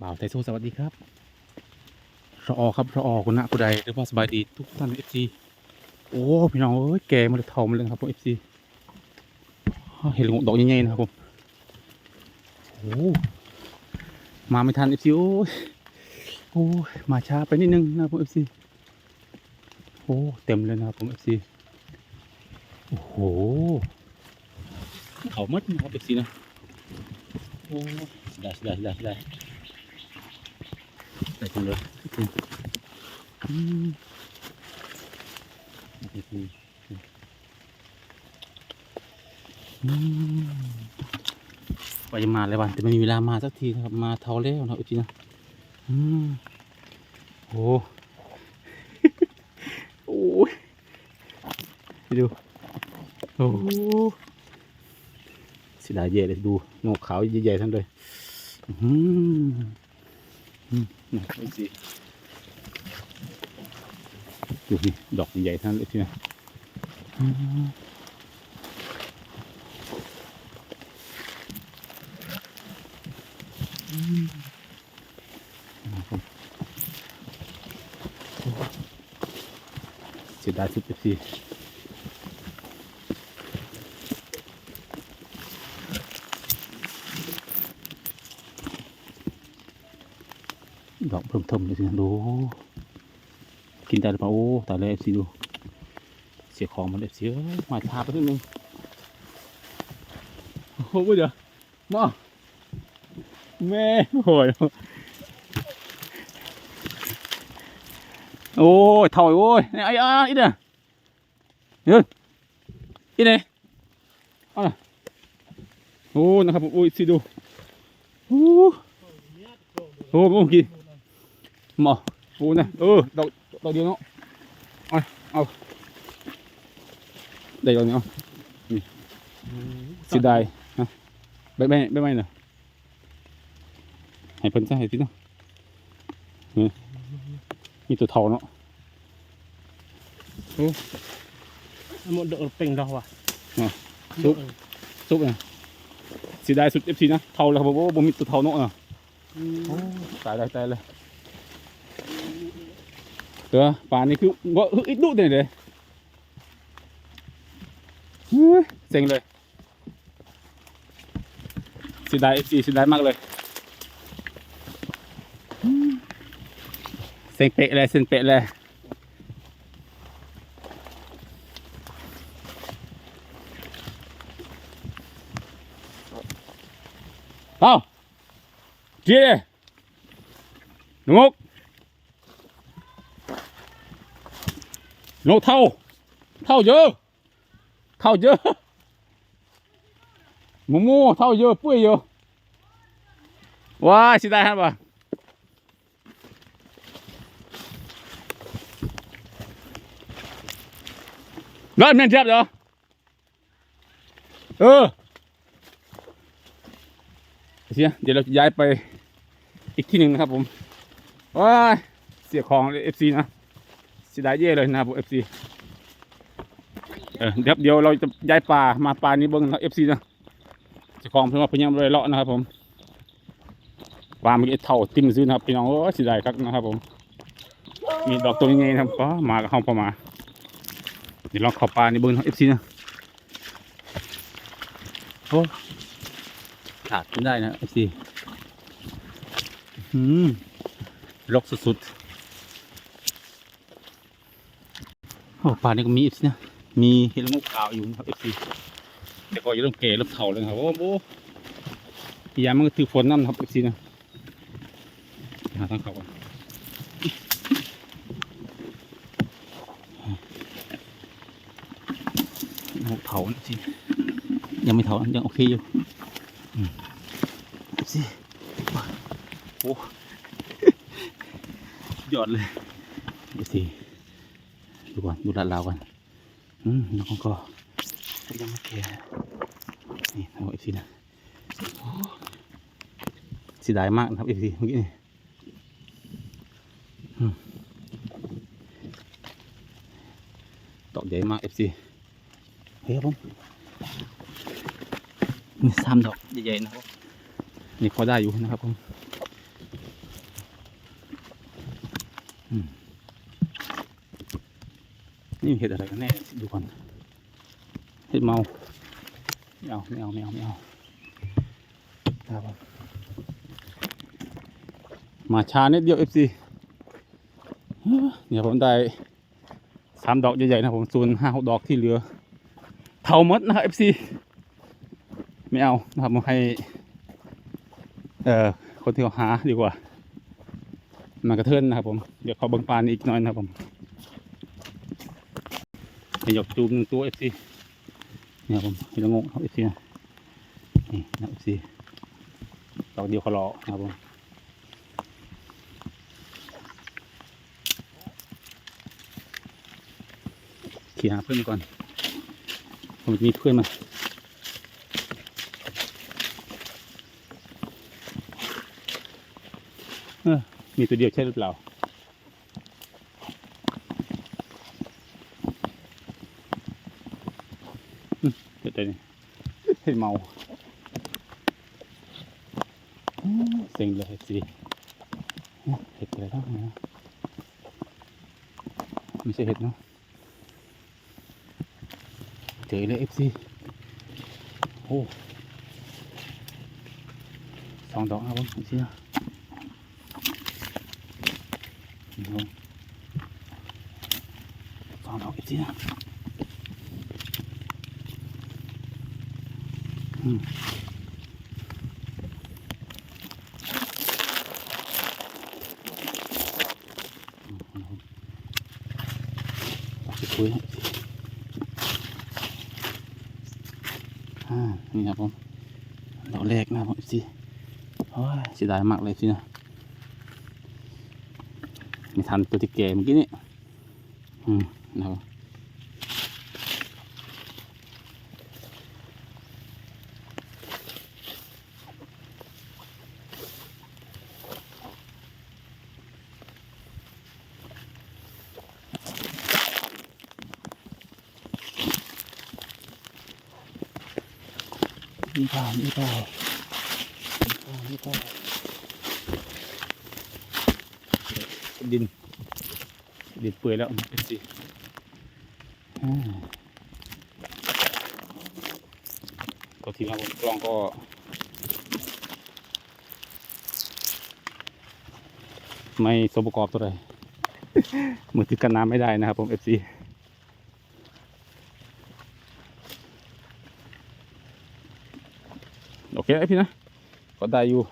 บ่าวไทยโซสวัสดีครับรออครับรออคุณนะผู้ใดหรือว่าสบายดีทุกท่านเอฟซีโอ้พี่น้องเอ้ยแกมาเลยเท่ามาเลยครับผมเอฟซีเห็นดอกใหญ่ๆนะครับผมโอ้มาไม่ทันเอฟซีโอ้ยโอ้ยมาช้าไปนิดนึงนะครับผมเอฟซีโอ้เต็มเลยนะครับผมเอฟซีโอ้โหเขามัดนะครับเอฟซีนะโอ้ได้ได้ได้ได้ ได้จังเลยอืมอืมไปมาหลายวันแต่ไม่มีเวลามาสักทีครับ มาเท่าแล้วนะอีกทีนะอืมโอ้โอ้ยดู โอ้เสียดายเย่เลยดูงอกขาวใหญ่ๆทั้งเลยอืม ดูนี่ดอกใหญ่ทั้งเลยทีนะอืมอืมนะครับโอ้เสียดายสุดเลยสิ ดอกเพิ่มเทิมเลยสิดู กินได้หรือเปล่าโอ้ตายแล้วเอฟซีดู เสียของมันเอฟซีมาทาไปนิดนึงโอ้โหเดี๋ยวมาแม่โหยโอ้ยถอยโอ้ยไอ้ไอ้อีเด้อเฮ้ยอีเด้อะโอ้นะครับผมโอ้ยสิดูโอ้โหโอ้กิน หมอโอ้นะเออดอกดอกเดียวเนาะเอาเอาได้ดอกเดียวนี่เสียดายฮะไม่ไม่ไม่ไม่เนาะให้เพิ่นซะให้ติเนาะนี่มีตัวเท่าเนาะหมดเดือดเป็นดอกว่ะซุปซุปเนี่ยเสียดายสุดเอฟซีนะเท่าแล้วครับผมโอ้บ่มีตัวเท่าเนาะอะโอ้ตายเลยตายเลย เด้อป่านนี้คือว่าเฮ้ยอีกดุเนี่ยเด้เฮ้ยเซ็งเลยสีดายเอฟซีสีดายมากเลยเซ็งเป๊ะเลยเซ็งเป๊ะเลยเอาเจี๊ยหนุก หนุกเท่า เท่าเยอะ เท่าเยอะหมูมูเท่าเยอะปุ้ยเยอะว้าสิได้ฮะบ่ะร้อนแม่นเจ็บเหรอเออเสียเดี๋ยวเราจะย้ายไปอีกที่หนึ่งนะครับผมว้ายเสียของเอฟซีนะ เสียดายเย่เลยนะครับผมเอฟซีเดี๋ยวเดี๋ยวเราจะย้ายป่ามาป่านี้เบิ้งเอฟซีนะเสียของเพิ่งมาพยายามเลยเลาะนะครับผมป่ามีเท่าติ่มซื้อนะครับพี่น้องโอ้เสียดายครับนะครับผม มีดอกตัวยังไงนะครับก็มากับห้องพอมาเดี๋ยวลองข้าป่านี้เบิ้งเอฟซีนะโอ้ขาดกินได้นะเอฟซีอืมรกสุดๆ โอ้ป่านี้ก็มีอฟซีนะมีเห็ดละงูขาวอยู่ครับเอฟซีแต่ก็ยังเริ่มเก๋เริ่มเฒ่าเลยครับโอ้โหยางมันก็ถือฝนน้ำนครับเอฟซีนะหาทางเขาก่อนงูเฒ่าเอฟซียังไม่เฒ่ายังโอเคอยู่สิโอ้ยอดเลยดูสิ ดูก่อนดูลาดราวก่อนอืมน้องก็ยังไม่แก่นี่เอาอีกทีนะเสียดายมากนะครับอีกทีเมื่อกี้นี่อืมดอกใหญ่มากเอฟซีเฮ้ยครับผมนี่สามดอกใหญ่ๆนะครับนี่พอได้อยู่นะครับผม อืม นี่เห็ดอะไรกันแน่ดูก่อนเห็ดเมาไม่เอาไม่เอาไม่เอาไม่เอาครับมาช้านิดเดียวเอฟซีเนี่ยผมได้สามดอกใหญ่ๆนะผมส่วนห้าหกดอกที่เหลือเท่าหมดนะครับเอฟซีไม่เอานะครับมาให้ เอ่อคนที่เขาหาดีกว่า มันกระเทินนะครับผม เดี๋ยวเขาบังปานอีกน่อยนะครับผม ให้หยกจูมหนึ่งตัวเอฟซีเนี่ยผมให้ละงงเอฟซีนี่นะเอฟซีดอกเดียวเขารอนะครับผมขี่หาเพื่อนก่อนผมมีเพื่อนมาเออมีตัวเดียวใช่หรือเปล่า อืมเดี๋ยวเดี๋ยวนี้ให้ เมาอืมเซ็งเลยสิอืมเห็ดอะไรบ้างนะไม่ใช่เห็ดเนาะเจอเลยเอฟซีโอ้สองดอกครับผมเอฟซีนะ Não. Fala não, que Hum. Que foi? อ่านี่นะ ครับผมดอกแรกนะครับผมสิโอ้ยเสียดายมากเลยสินะไม่ทันตัวที่แก่เมื่อกี้นี่อืมนะครับ นี่เปล่านี่เปล่านี่เปล่าดิน ดินเปื่อยแล้วเป็นสิอ่าตัวทีมครับผมกล้องก็ไม่สมประกอบตัวใดมือถือกันน้ำไม่ได้นะครับผม FC โอเค ไอพี่นะก็ได้อยู่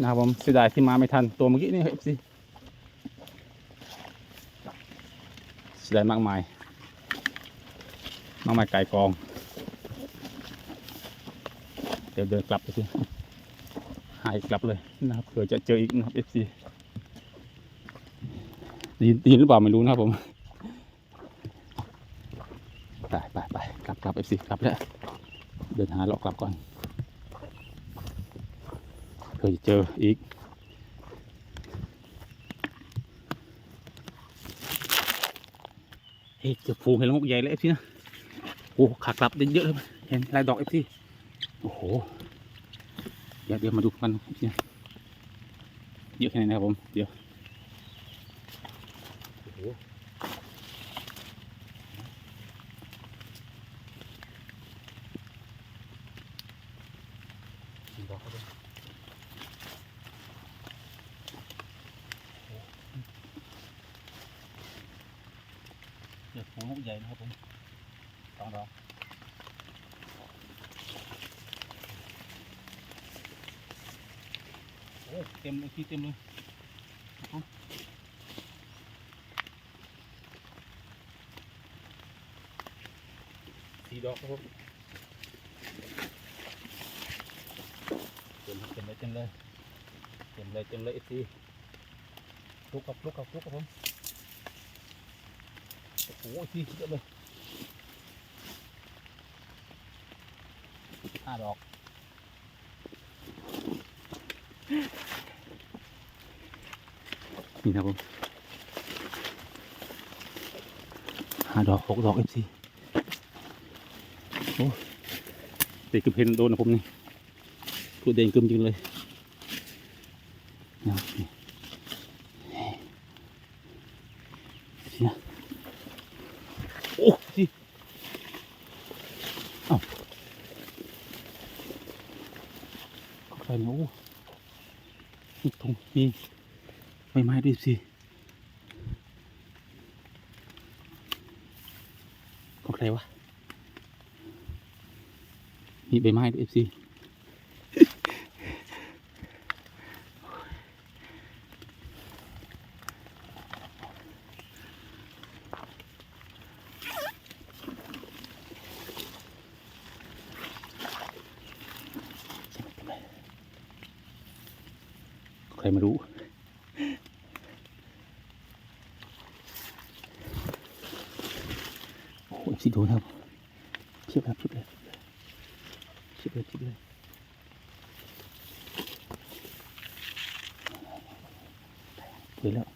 นะครับผมเสียดายที่มาไม่ทันตัวเมื่อกี้นี่ FC เสียดายมากมายมากมายไก่กอง เดี๋ยวเดินกลับไปสิหายกลับเลยนะครับเผื่อจะเจออีกนะครับ FC ได้ยินได้ยินหรือเปล่าไม่รู้นะครับผมไปไปไปกลับกลับ FC กลับแล้วเดินหาเลาะกลับก่อน เผื่อจะเจออีก เฮ้ยจอฟูเห็นลูกใหญ่เลยเอฟซีนะโอ้ขากลับเยอะเลยเห็นลายดอกเอฟซีโอ้โหเดี๋ยวเดี๋ยวมาดูกันเอฟซีเยอะแค่ไหนนะครับผม เดี๋ยวโอ้โหสี่ดอกครับผมเจอฟูงลูกใหญ่นะครับผมสองดอกโอ้ เต็มเลยทีเต็มเลยครับสีดอกครับผมเต็มเต็มเลยเต็มเลยเต็มเลยเต็มเลยเอซีลุกครับลุกครับลุกครับผมโอ้โหทีเยอะเลยห้าดอก นี่นะผมหาดอกหกดอกเอฟซีโอ้ติดกระเพนโดนนะผมนี่ตัวเด่นกึมจริงเลยนะนะโอ้สิเอ้าใส่ยนี่ตรงนี้ บไม้ด้วยสิของใครวะ มีใบไม้ด้วยสิใครไม่รู้ โอ้ย สิดูนครับเชียบครับเชียบเลยเชียบเลยเชียบเลยเดี๋ยแล้ว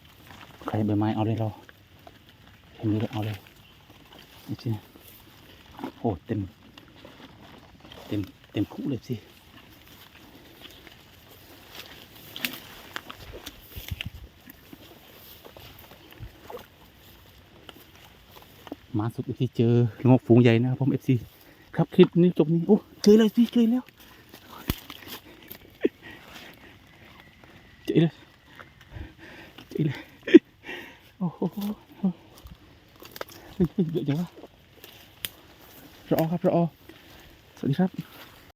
ใครใบไม้เอาเลยเราเห็นนี้เลยเอาเลยนี่สิโอ้เต็มเต็มเต็มคุเลยสิ มาสุดที่เจองอกฝูงใหญ่นะครับผมเอฟซีครับคลิปนี้จบนี้โอ้เจอเลยสิเจอแล้วเจอเลยเจอเลยโอ้โหเฮ้ยเฮ้ยเยอะจังวะรอครับรอสวัสดีครับ